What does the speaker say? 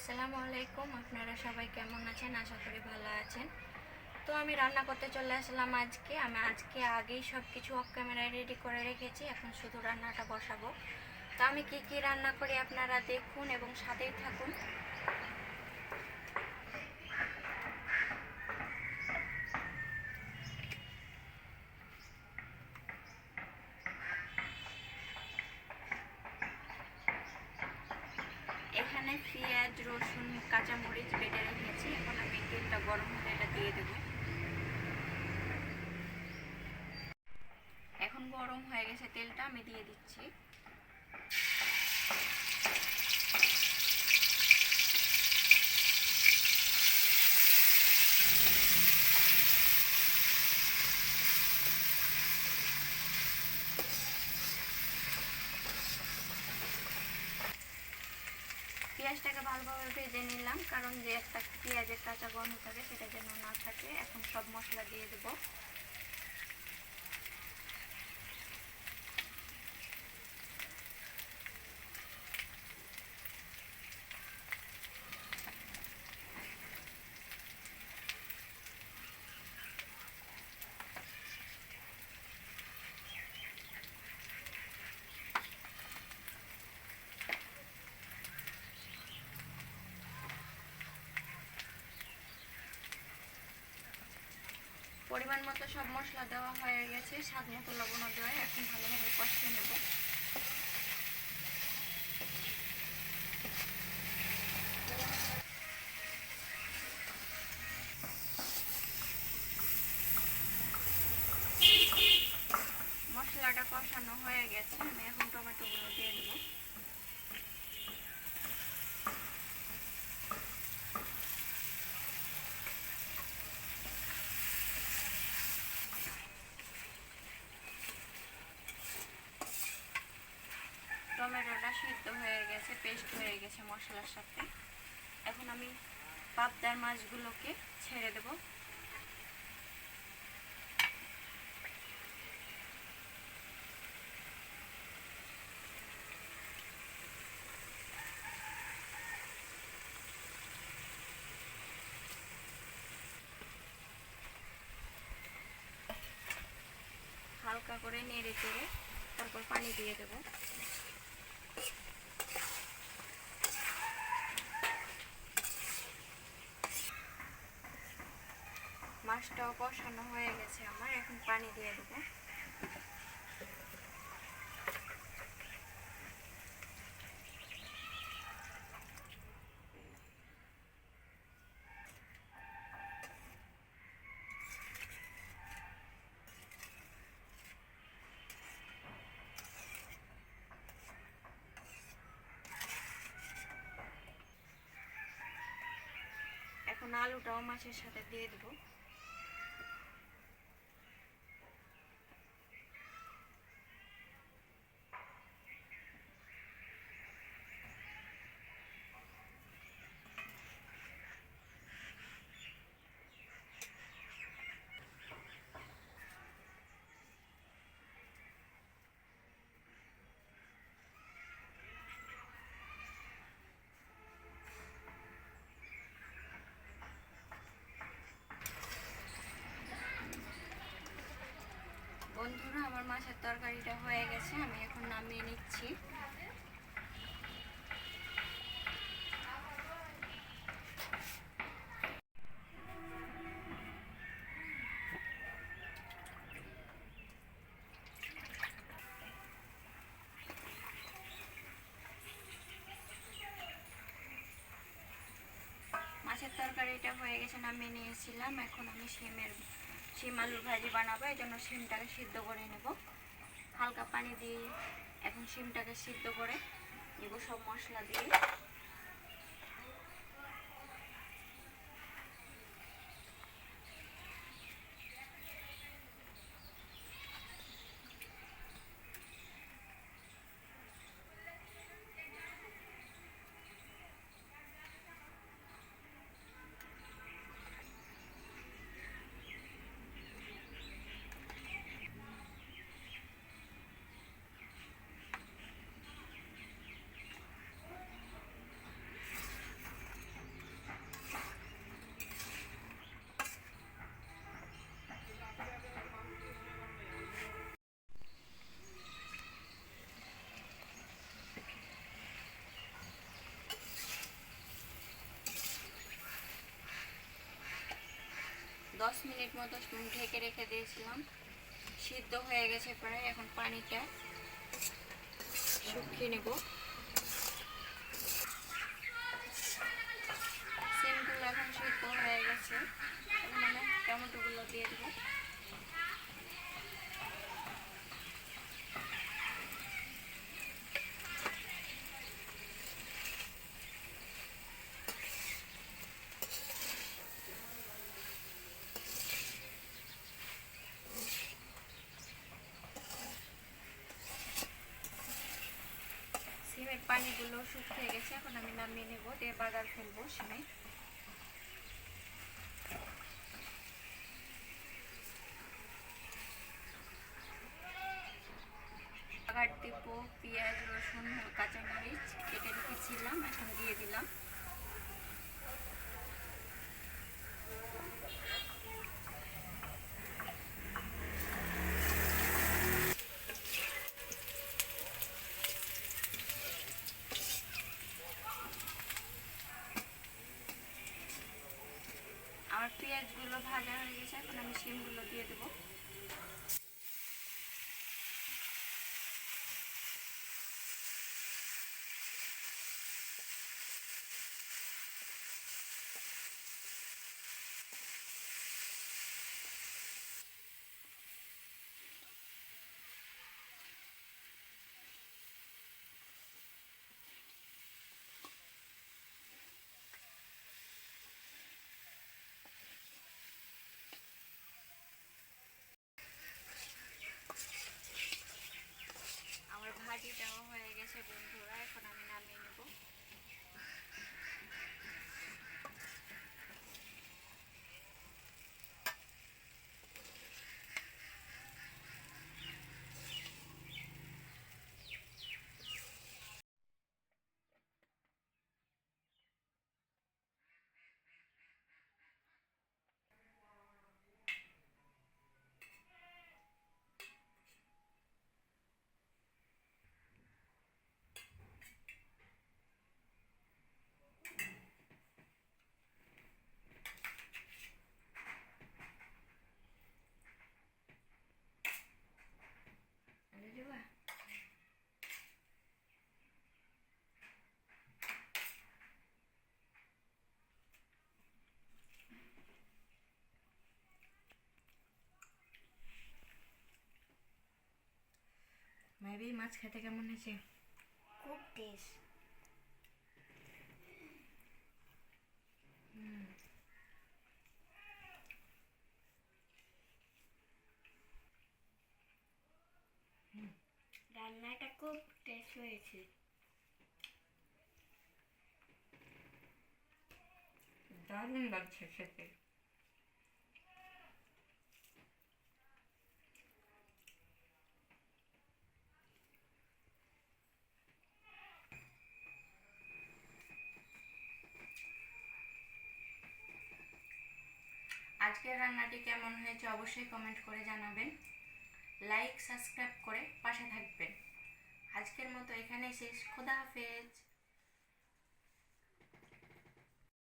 আসসালামু আলাইকুম, আপনারা সবাই কেমন আছেন? আশা করি ভালো আছেন। তো আমি রান্না করতে চলে আসলাম আজকে। আমি আজকে আগেই সব কিছু অফ ক্যামেরায় রেডি করে রেখেছি। এখন শুধু রান্নাটা বসাবো। তো আমি কি কি রান্না করি আপনারা দেখুন এবং সাথেই থাকুন এখানে পেঁয়াজ রসুন কাঁচামরিচ বেটে রেখেছি। এখন আমি তেলটা গরম হলে এটা দিয়ে দেবো। এখন গরম হয়ে গেছে তেলটা, আমি দিয়ে দিচ্ছি। পেঁয়াজটাকে ভালোভাবে ভেজে নিলাম, কারণ যে একটা পেঁয়াজের কাঁচা গন্ধ থাকে সেটা যেন না থাকে। এখন সব মশলা দিয়ে দেবো। পরিমাণ মতো সব মশলা দেওয়া হয়ে গেছে, স্বাদ মতো লবণও দেওয়া এখন ভালোভাবে কষিয়ে নেব। মশলাটা কষানো হয়ে গেছে আমি এখন টমেটোগুলো দিয়ে দেবো টমেটোটা সিদ্ধ গেছে পেস্ট হয়ে গেছে মশলার সাথে। এখন আমি পাবদার মাছগুলোকে ছেড়ে দেব। হালকা করে নেড়ে চেড়ে তারপর পানি দিয়ে দেবো। মাছটাও কষানো হয়ে গেছে আমার, এখন পানি দিয়ে দেবো। এখন আলুটাও মাছের সাথে দিয়ে দেবো বন্ধুরা আমার মাছের তরকারিটা হয়ে গেছে, আমি এখন নামিয়ে নিচ্ছি। মাছের তরকারিটা হয়ে গেছে, নামিয়ে নিয়েছিলাম, এখন আমি শিমের শিম আলুর ভাজি বানাবো এই জন্য শিমটাকে সিদ্ধ করে নেব। হালকা পানি দিয়ে এখন শিমটাকে সিদ্ধ করে নেব সব মশলা দিয়ে। দশ মিনিট মতো ঢেকে রেখে দিয়েছিলাম। সিদ্ধ হয়ে গেছে প্রায়, এখন পানিটা শুকিয়ে নেব। সিমগুলো এখন সিদ্ধ হয়ে গেছে। আমি টমেটোগুলো দিয়ে দেবো। সিমের পানিগুলো শুকিয়ে গেছে, এখন আমি নামিয়ে নেব, দিয়ে বাগার ফেলব সেখানে। বাগার পেঁয়াজ, রসুন, কাঁচামরিচ কেটে রেখেছিলাম, এখন দিয়ে দিলাম আমার পেঁয়াজগুলো ভাজা হয়ে গেছে এখন আমি শিমগুলো দিয়ে দেবো আমার ভাজিটাও হয়ে গেছে বন্ধুরা এখন আমি নামিয়ে নেব আলু দেবা মেবি মাছ খেতে কেমন হয়েছে? খুব টেস্ট রান্নাটা খুব টেস্ট হয়েছে। দারুণ লাগছে খেতে। আজকের রান্নাটি কেমন হয়েছে অবশ্যই কমেন্ট করে জানাবেন। লাইক সাবস্ক্রাইব করে পাশে থাকবেন। আজকের মতো এখানেই শেষ। খোদা হাফেজ।